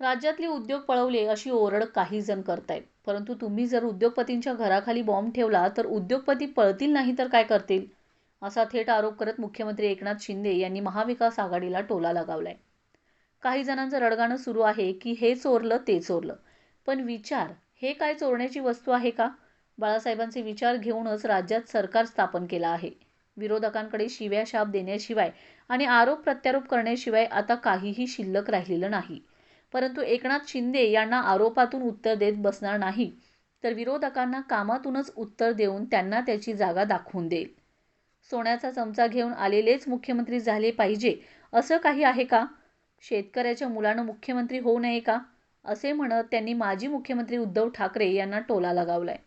राज्यातले उद्योग पळवले अशी ओरड काही जण करतायत. परंतु तुम्ही जर उद्योगपतींच्या घराखाली बॉम्ब ठेवला तर उद्योगपती पळतील नाही तर काय करतील? असा थेट आरोप करत मुख्यमंत्री एकनाथ शिंदे यांनी महाविकास आघाडीला टोला लगावलाय. काही जणांचं रडगाणं सुरू आहे की हे चोरलं ते चोरलं. पण विचार हे काय चोरण्याची वस्तू आहे का? बाळासाहेबांचे विचार घेऊनच राज्यात सरकार स्थापन केलं आहे. विरोधकांकडे शिव्या शाप देण्याशिवाय आणि आरोप प्रत्यारोप करण्याशिवाय आता काहीही शिल्लक राहिलेलं नाही. परंतु एकनाथ शिंदे यांना आरोपातून उत्तर देत बसणार नाही. तर विरोधकांना कामातूनच उत्तर देऊन त्यांना त्याची जागा दाखवून देईल. सोन्याचा चमचा घेऊन आलेलेच मुख्यमंत्री झाले पाहिजे असं काही आहे का? शेतकऱ्याच्या मुलानं मुख्यमंत्री होऊ नये का? असे म्हणत त्यांनी माजी मुख्यमंत्री उद्धव ठाकरे यांना टोला लगावलाय.